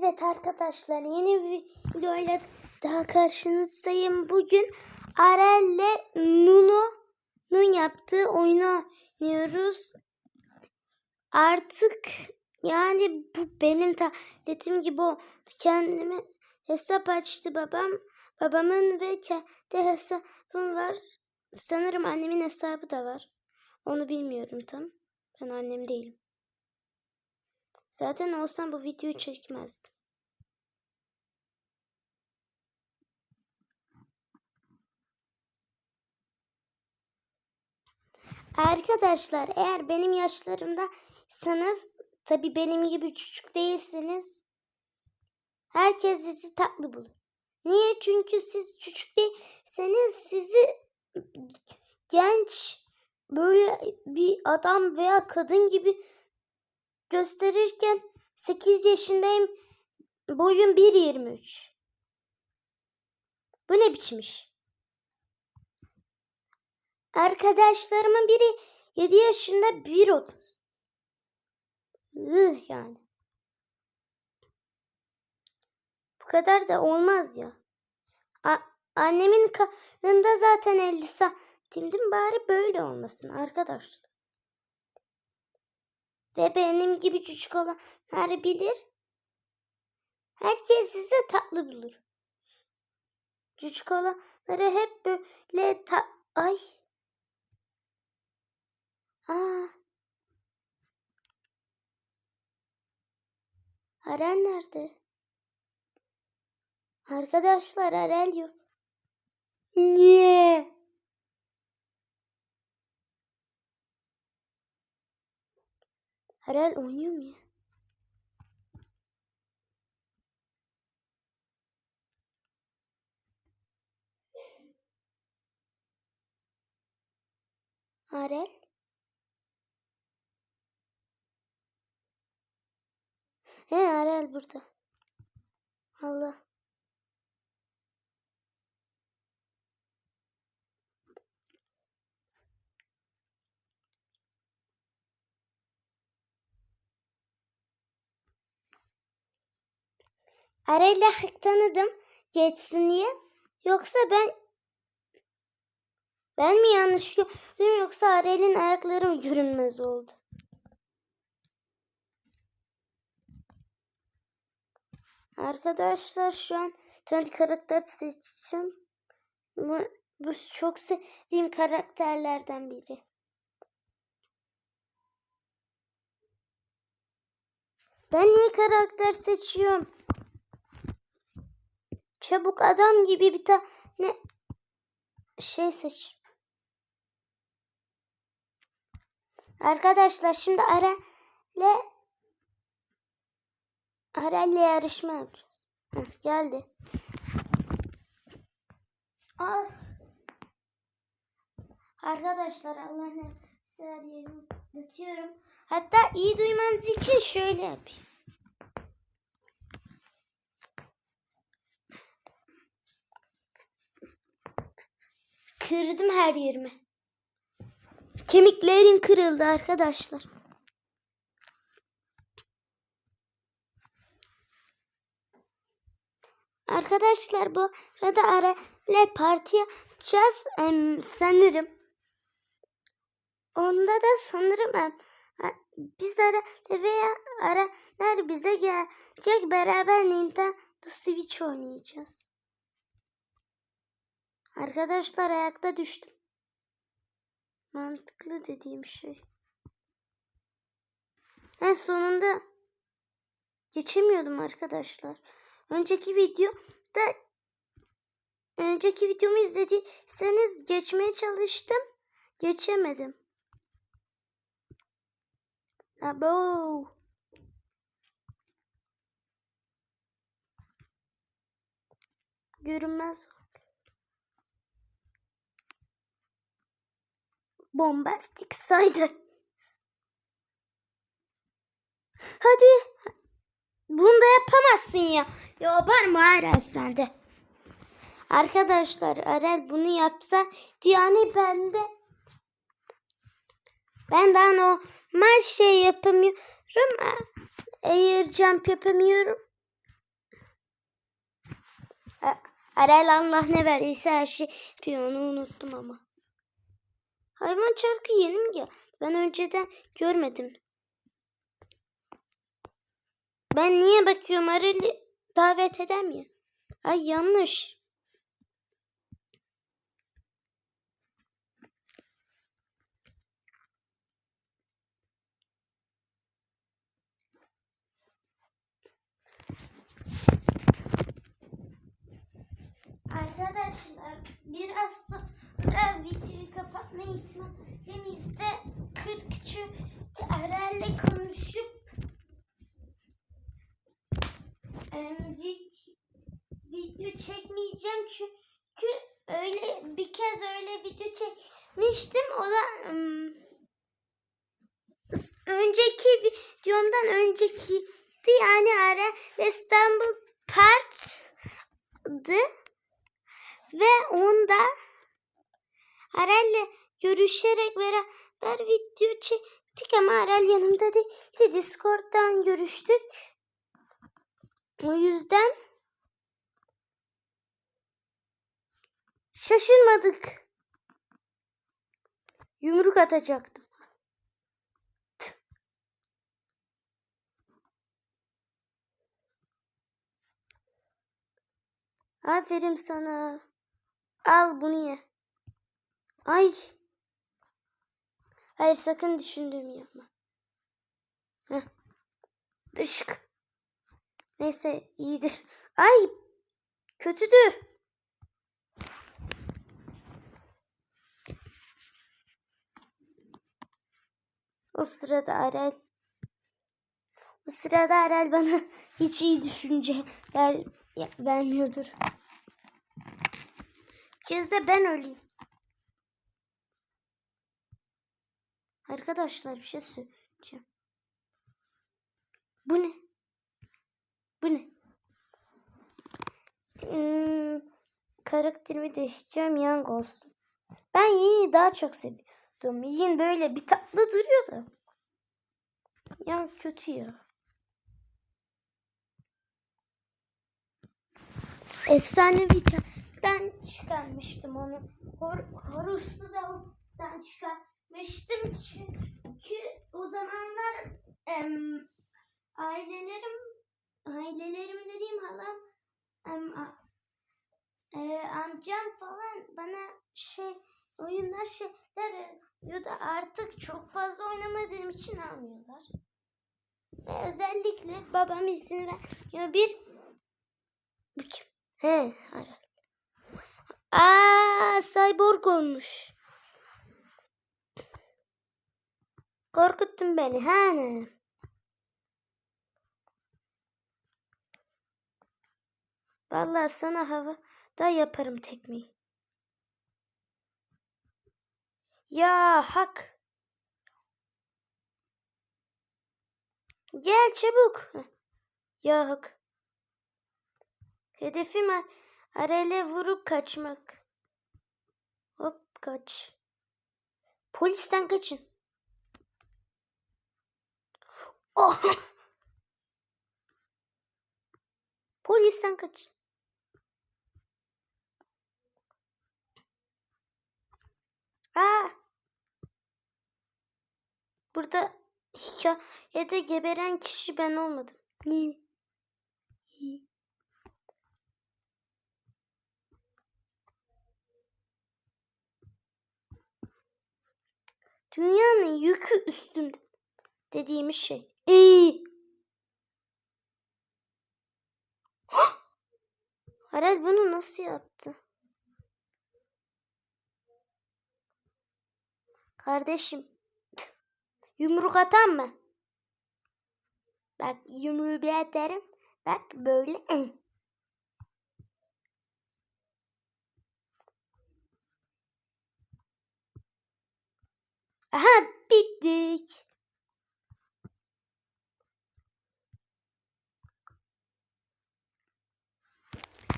Evet arkadaşlar yeni bir videoyla daha karşınızdayım. Bugün Arel'le Nuno'nun yaptığı oyunu oynuyoruz. Artık yani bu benim tabletim gibi oldu. Kendime hesap açtı babam. Babamın ve kendi hesabım var. Sanırım annemin hesabı da var. Onu bilmiyorum tam. Ben annem değilim. Zaten olsam bu videoyu çekmezdim. Arkadaşlar eğer benim yaşlarımdaysanız tabi benim gibi küçük değilsiniz. Herkes sizi tatlı bulur. Niye? Çünkü siz küçük değilseniz sizi genç böyle bir adam veya kadın gibi gösterirken 8 yaşındayım. Boyum 1.23. Bu ne biçim iş? Arkadaşlarımın biri 7 yaşında 1.30. Ih yani. Bu kadar da olmaz ya. A- annemin karnında zaten 50 santimdim bari böyle olmasın arkadaşlar. Ve benim gibi küçük olanlar bilir. Herkes size tatlı bulur. Küçük olanları hep böyle ta... Ay. Aa. Arel nerede? Arkadaşlar Arel yok. Niye? Arel oynuyor mu ya? Arel? He Arel burada. Allah. Hak tanıdım. Geçsin diye. Yoksa ben ben mi yanlış gördüm yoksa Arel'in ayakları mı görünmez oldu? Arkadaşlar şu an kendi karakter seçeceğim. Bu, bu çok sevdiğim karakterlerden biri. Ben niye karakter seçiyorum? Çabuk adam gibi bir tane şey seç. Arkadaşlar şimdi Arel'le Arel'le yarışma yapacağız. Heh, geldi. Al. Arkadaşlar Allah ne diyelim. Yatıyorum. Hatta iyi duymanız için şöyle yapayım. Kırdım her yerimi. Kemiklerim kırıldı arkadaşlar. Arkadaşlar bu arada Arel'le parti yapacağız em, sanırım. Onda da sanırım em, biz Arel veya Areller bize gelecek beraber Nintendo Switch oynayacağız. Arkadaşlar ayakta düştüm. Mantıklı dediğim şey. En sonunda geçemiyordum arkadaşlar. Önceki videoda önceki videomu izlediyseniz geçmeye çalıştım. Geçemedim. Abo. Görünmez bombastik saydı. Hadi. Bunu da yapamazsın ya. Ya var mı Arel sende? Arkadaşlar Arel bunu yapsa yani ben de ben daha normal şey yapamıyorum. Air jump yapamıyorum. Arel Allah ne verdiyse her şey yapıyor. Onu unuttum ama. Hayvan çarkı yeni mi geldi? Ben önceden görmedim. Ben niye bakıyorum? Arel'i davet edemiyor. Ay yanlış. Arkadaşlar biraz sonra videoyu kapatma ihtimalim yüzde 40 çünkü Arel'le konuşup video çekmeyeceğim çünkü öyle bir kez öyle video çekmiştim. O da önceki videomdan öncekiydi. Yani Arel İstanbul Part'dı ve onda Arel'le görüşerek beraber video çektik ama Arel yanımda değildi. Discord'dan görüştük. O yüzden şaşırmadık. Yumruk atacaktım. Aferin sana. Al bunu ye. Ay. Hayır sakın düşündüğümü yapma. Heh. Dışık. Neyse iyidir. Ay. Kötüdür. O sırada Arel o sırada Arel bana hiç iyi düşünce ver, ya- vermiyordur. kez de ben öleyim. Arkadaşlar bir şey söyleyeceğim. Bu ne? Bu ne? Hmm, karakterimi değiştireceğim Yang olsun. Ben Ying'i daha çok seviyordum. Ying böyle bir tatlı duruyor da. Yang kötü ya. Efsanevi çarktan çıkarmıştım onu. Hor Horus'u da ondan çıkarmıştım. Çünkü o zamanlar em, ailelerim ailelerim dediğim halam em, a- e, amcam falan bana şey oyunlar şeyler alıyordu. Artık çok fazla oynamadığım için almıyorlar. Ve özellikle babam izin vermiyor. Bir bu kim? He, ara. Aa, cyborg olmuş. Korkuttun beni. Ha ne? Vallahi sana havada yaparım tekmeyi. Ya hak. Gel çabuk. Ya hak. Hedefim Arel'e vurup kaçmak. Hop kaç. Polisten kaçın. Oh. Polisten kaçın. Aa. Burada hikayede geberen kişi ben olmadım. Niye? Dünyanın yükü üstümde dediğimiz şey. İyi. Harel bunu nasıl yaptı? Kardeşim. Yumruk atan mı? Bak yumruğu bir atarım. Bak böyle. Aha bittik.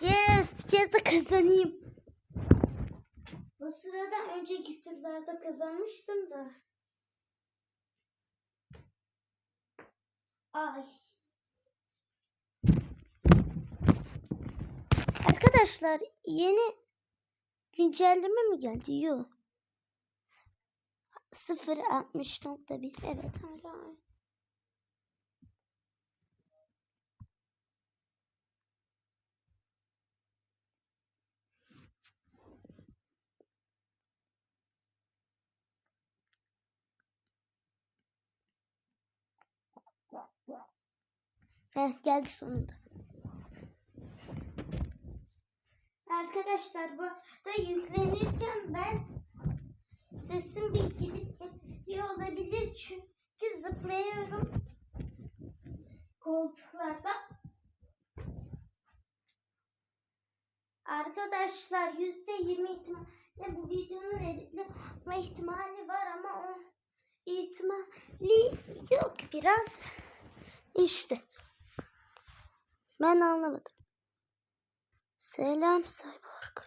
Yes bir kez de kazanayım. O sırada önceki turlarda kazanmıştım da. Ay. Arkadaşlar Arkadaşlar yeni güncelleme mi geldi? Yok. 0.60.1 Evet hala. Eh geldi sonunda. Arkadaşlar bu da yüklenirken ben sesim bir gidip geliyor olabilir çünkü zıplayıyorum koltuklarda. Arkadaşlar yüzde yirmi ihtimalle bu videonun editlenme ihtimali var ama o ihtimali yok biraz. İşte. Ben anlamadım. Selam Cyborg.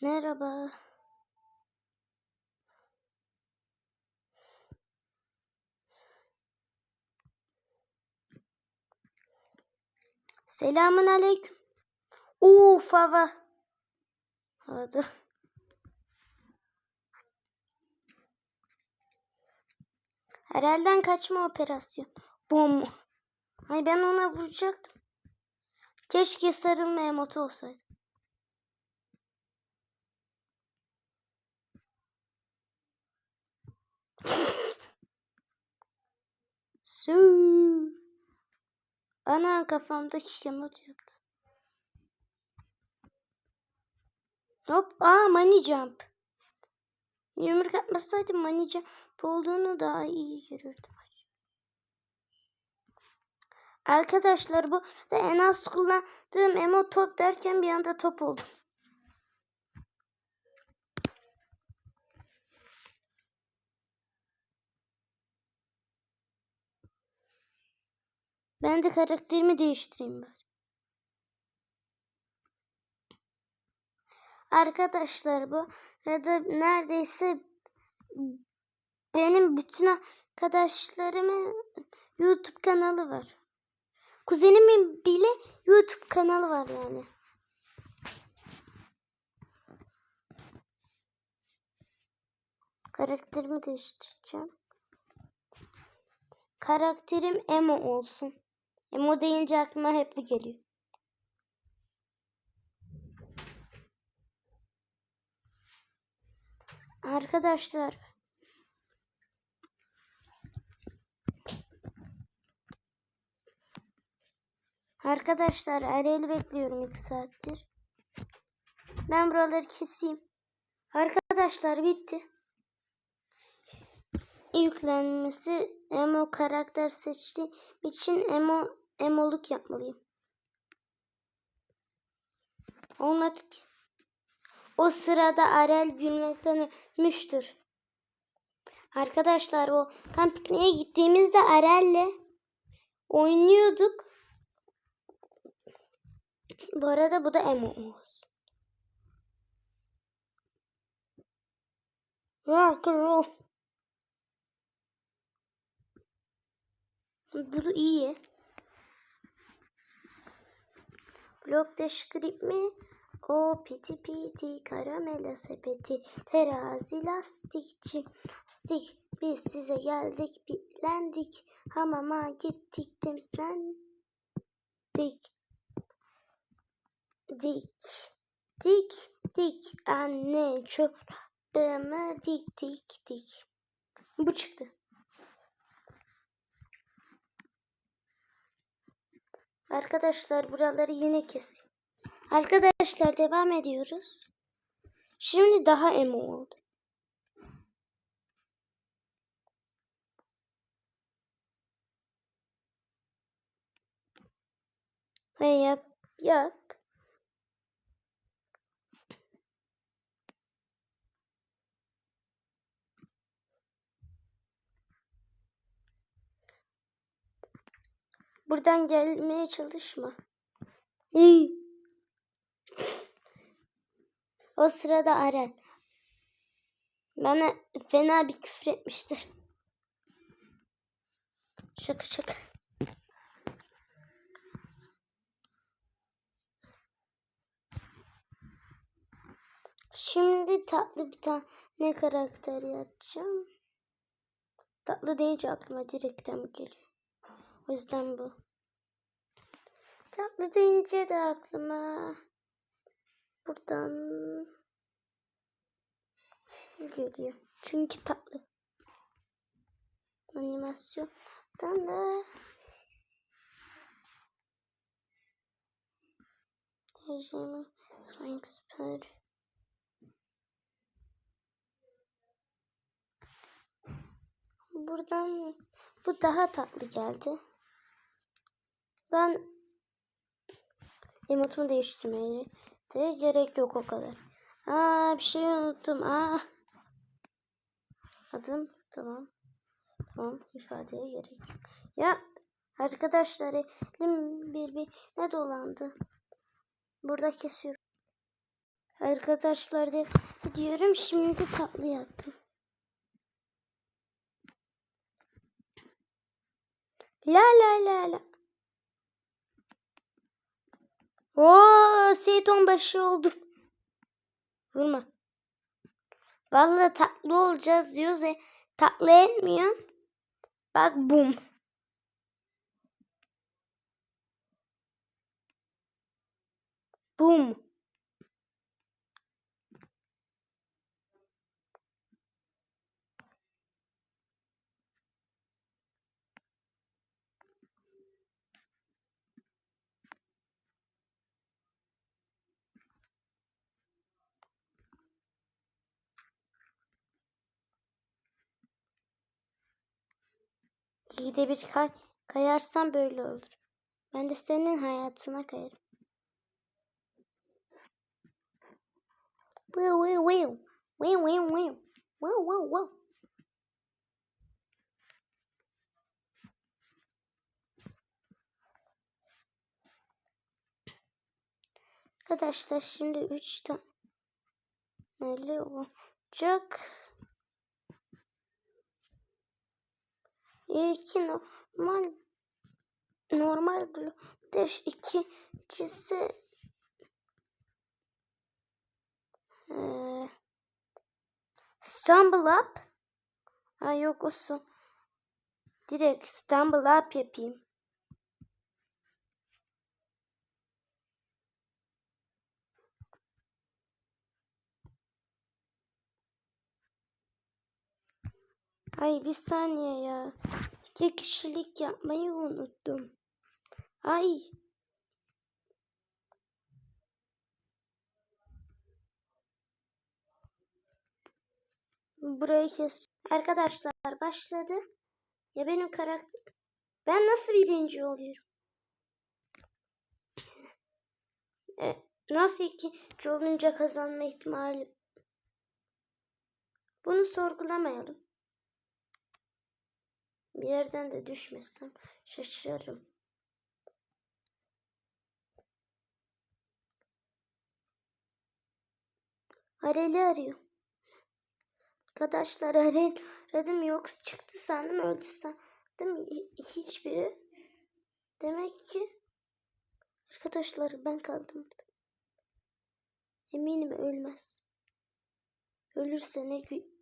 Merhaba. Selamun aleyküm. Uf hava. Hadi. Herhalden kaçma operasyon. Bom. Ay ben ona vuracaktım. Keşke sarılma emotu olsaydı. Su. Ana kafamdaki emot yaptı. Hop. Aa money jump. Yumruk atmasaydım money jump olduğunu daha iyi görürdüm. Arkadaşlar bu da en az kullandığım emo top derken bir anda top oldum. Ben de karakterimi değiştireyim bari. Arkadaşlar bu arada neredeyse benim bütün arkadaşlarımın YouTube kanalı var. Kuzenimin bile YouTube kanalı var yani. Karakterimi değiştireceğim. Karakterim Emo olsun. Emo deyince aklıma hep bu geliyor. Arkadaşlar Arkadaşlar Ariel'i bekliyorum 2 saattir. Ben buraları keseyim. Arkadaşlar bitti. Yüklenmesi emo karakter seçtiğim için emo emoluk yapmalıyım. Olmadı. O sırada Ariel gülmekten ölmüştür. Arkadaşlar o kamp gittiğimizde Ariel'le oynuyorduk. Bu arada bu da emo olsun. Rock roll. Bu da iyi. Blok deş grip mi? O piti piti karamela sepeti terazi lastikçi lastik biz size geldik bitlendik hamama gittik temizlendik dik dik dik anne çorabımı dik dik dik bu çıktı. Arkadaşlar buraları yine kes. Arkadaşlar devam ediyoruz. Şimdi daha emo oldu. Ve yap yap. Buradan gelmeye çalışma. İyi. O sırada Aren. Bana fena bir küfür etmiştir. Şaka şaka. Şimdi tatlı bir tane karakter yapacağım. Tatlı deyince aklıma direkten bu geliyor. O yüzden bu. Tatlı deyince de aklıma buradan geliyor. Çünkü tatlı. Animasyondan da Tecrübe Swing Super Buradan bu daha tatlı geldi. Ben emotumu değiştirmeye de gerek yok o kadar. Aa bir şey unuttum. Aa. Adım tamam. Tamam ifadeye gerek yok. Ya arkadaşlar elim birbirine dolandı. Burada kesiyorum. Arkadaşlar de diyorum şimdi tatlı yaptım. La la la la. Oo, Seyton başı oldum. Vurma. Vallahi tatlı olacağız diyoruz. E, tatlı etmiyor. Bak bum. Bum. İyide bir kay kayarsan böyle olur. Ben de senin hayatına kayarım. Wow wow wow. Wow wow wow. Wow wow wow. Arkadaşlar şimdi 3 tane olacak. İlki normal normal dash ikincisi ee, stumble up. Ha yok o son direkt stumble up yapayım Ay bir saniye ya. İki kişilik yapmayı unuttum. Ay. Burayı kes. Arkadaşlar başladı. Ya benim karakter... Ben nasıl birinci oluyorum? E, nasıl ikinci olunca kazanma ihtimali? Bunu sorgulamayalım. Bir yerden de düşmesem şaşırırım. Areli arıyor. Arkadaşlar Arel aradım yok çıktı sandım öldü sandım hiçbiri. Demek ki arkadaşlar ben kaldım. Eminim ölmez. Ölürse ne gü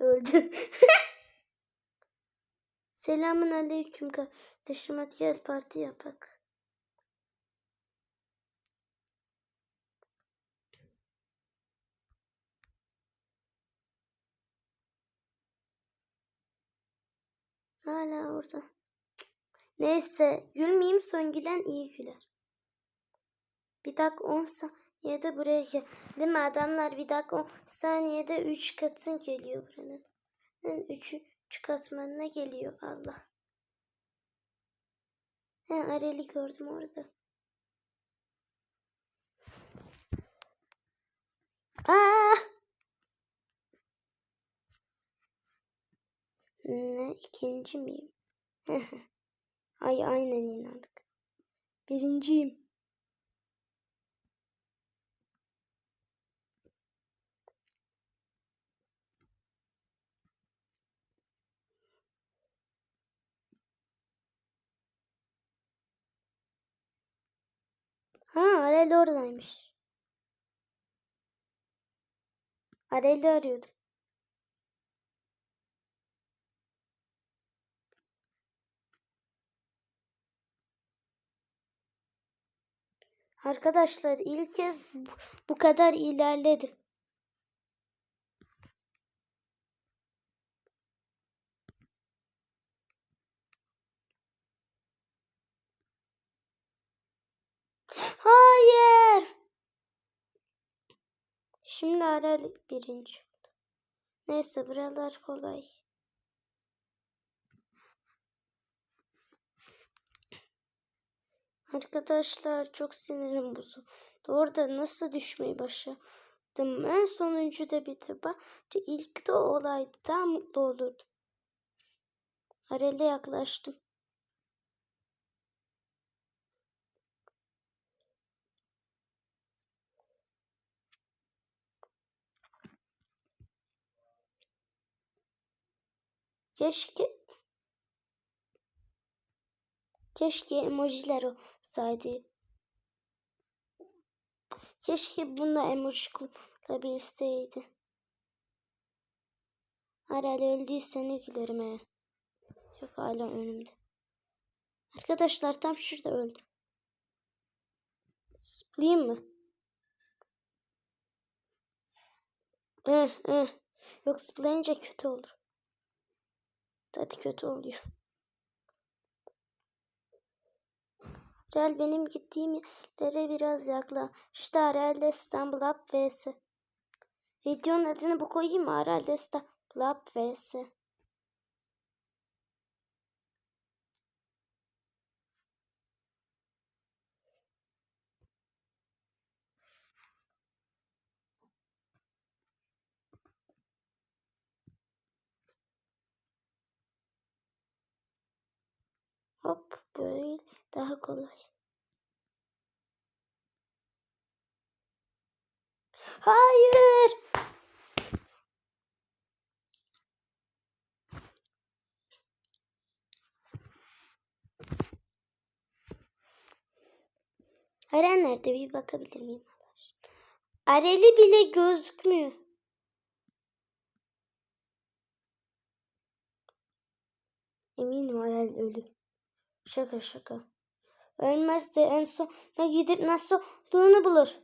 Öldü. Selamun aleyküm kardeşim hadi gel parti yapak. Hala orada. Neyse gülmeyeyim son gülen iyi güler. Bir dakika 10 saniyede buraya gel. Değil mi adamlar bir dakika 10 saniyede 3 katın geliyor buranın. 3 3 katmanına geliyor Allah. He Arel'i gördüm orada. Aa! Ne ikinci miyim? Ay aynen inandık. Birinciyim. Arel oradaymış. Arel arıyordum. Arkadaşlar ilk kez bu kadar ilerledim. Hayır. Şimdi Arel birinci. Neyse buralar kolay. Arkadaşlar çok sinirim bozuldu. Orada nasıl düşmeyi başardım? En sonuncu da bitti. Bence ilk de olaydı. Daha mutlu olurdum. Arel'e yaklaştım. Keşke Keşke emojiler olsaydı. Keşke bunda emoji kullanabilseydi. Hala öldüyse ne gülerim he. Yok hala önümde. Arkadaşlar tam şurada öldüm. Zıplayayım mı? Eh, eh. Yok zıplayınca kötü olur. Hadi kötü oluyor. Real benim gittiğim yerlere biraz yaklaştı. Real'de İstanbul Up vs. Videonun adını bu koyayım mı? Real'de İstanbul Up vs. Hop böyle daha kolay. Hayır. Aren nerede bir bakabilir miyim? Areli bile gözükmüyor. Eminim Arel ölü. Şaka şaka. Ölmez de en sona gidip nasıl olduğunu bulur.